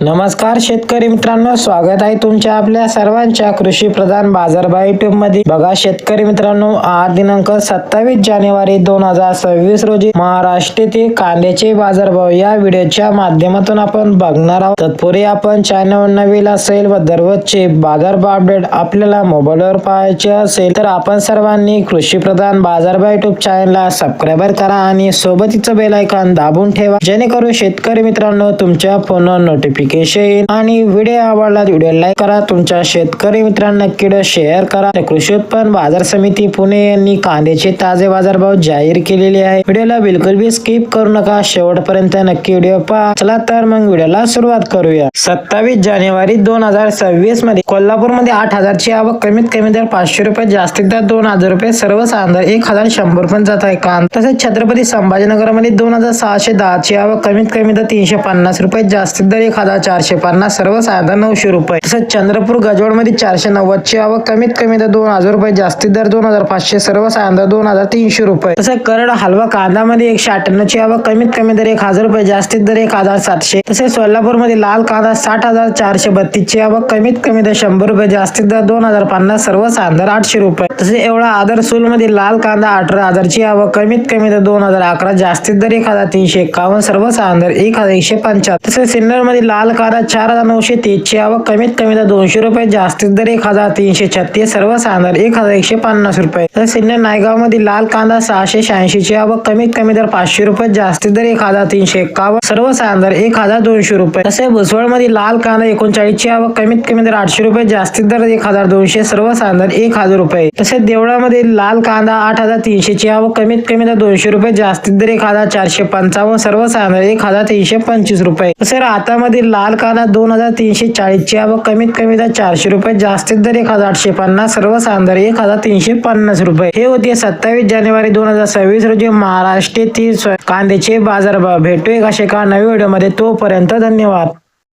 नमस्कार शेतकरी मित्रांनो स्वागत आहे तुमच्या आपल्या सर्वांच्या कृषी प्रधान बाजारभाव युट्यूबमध्ये बघा शेतकरी मित्रांनो आज दिनांक सत्तावीस जानेवारी दोन हजार सव्वीस रोजी महाराष्ट्रातील कांद्याचे बाजारभाव या व्हिडिओच्या माध्यमातून आपण बघणार आहोत. तत्पूर्वी आपण चॅनल नवीन असेल व दररोजचे बाजारभाव अपडेट आपल्याला मोबाईलवर पाहायचे असेल तर आपण सर्वांनी कृषी प्रधान बाजारभाव युट्यूब चॅनलला सबस्क्राईबर करा आणि सोबतीचं बेल आयकॉन दाबून ठेवा. जेणेकरून शेतकरी मित्रांनो तुमच्या फोनवर नोटिफिकेशन येईल आणि व्हिडिओ आवडला व्हिडिओ लाईक करा. तुमच्या शेतकरी मित्रांना नक्की शेअर करा. कृषी उत्पन्न बाजार समिती पुणे यांनी कांद्याचे ताजे बाजारभाव जाहीर केलेले आहे. व्हिडिओला बिलकुल बी स्किप करू नका. शेवटपर्यंत नक्की व्हिडिओ पहा. चला तर मग व्हिडिओला सुरुवात करूया. सत्तावीस जानेवारी दोन हजार सव्वीसमध्ये कोल्हापूरमध्ये आठ हजारची आवक कमीत कमी दर पाचशे रुपये जास्तीत दर दोन हजार रुपये सर्वसाधारण दर एक हजार शंभर पण जात आहे. कांदा तसेच छत्रपती संभाजीनगरमध्ये दोन हजार सहाशे दहाची आवक कमीत कमी दर तीनशे पन्नास रुपये जास्तीत दर एक हजार चारशे पन्नास सर्वसाधारण नऊशे रुपये. तसंच चंद्रपूर गजवडमध्ये चारशे नव्वदची आवक कमीत कमी तर दोन हजार रुपये जास्तीत दर दोन हजार पाचशे सर्वसाधारण दोन हजार तीनशे रुपये. तसंच करड हलवा कांदामध्ये एकशे अठ्ठ्याण्णवची आवक कमीत कमी दर एक हजार रुपये जास्तीत दर एक हजार सातशे. तसेच सोलापूरमध्ये लाल कांदा साठ हजार चारशे बत्तीसची आवक कमीत कमी दर शंभर रुपये जास्तीत दर दोन हजार पन्नास सर्वसाधारण आठशे रुपये. तसेच एवढा आदरमध्ये लाल कांदा अठरा हजारची आवक कमीत कमी दर दोन हजार अकरा जास्तीत दर एक हजार तीनशे एकावन्न सर्वसाधारण दर एक हजार एकशे पंचाहत्तर तसेच सिन्नरमध्ये लाल कांदा चार हजार नऊशे तीस आवक कमीत कमी दोनशे रुपये जास्तीत दर एक हजार तीनशे छत्तीस सर्वसाधारण एक हजार एकशे पन्नास रुपये. तर सिन्नर नायगावमध्ये लाल कांदा सहाशे शहाऐंशी ची आवक कमीत कमी दर पाचशे रुपये जास्तीत दर एक हजार तीनशे एकावन्न सर्वसाधारण दर एक हजार दोनशे रुपये. तसेच भुसवळमध्ये लाल कांदा एकोणचाळीस ची आवक कमीत कमी दर आठशे रुपये जास्तीत दर एक हजार दोनशे सर्वसाधारण दर एक हजार रुपये. तसेच देवळामध्ये लाल कांदा आठ हजार तीनशे ची आवक कमीत कमी दर दोनशे रुपये जास्तीत दर एक हजार चारशे पंचावन्न सर्वसाधारण दर एक हजार तीनशे पंचवीस रुपये. तसेच हातामध्ये लाल कांदा दोन हजार तीनशे चाळीसच्या व कमीत कमी दर चारशे रुपये जास्तीत दर एक हजार आठशे पन्नास सर्वसाधारण दर एक हजार तीनशे पन्नास रुपये. हे होते सत्तावीस जानेवारी दोन हजार सव्वीस रोजी महाराष्ट्रातील कांद्याचे बाजारभाव. भेटू एक असे का नवीन व्हिडिओमध्ये. तोपर्यंत धन्यवाद.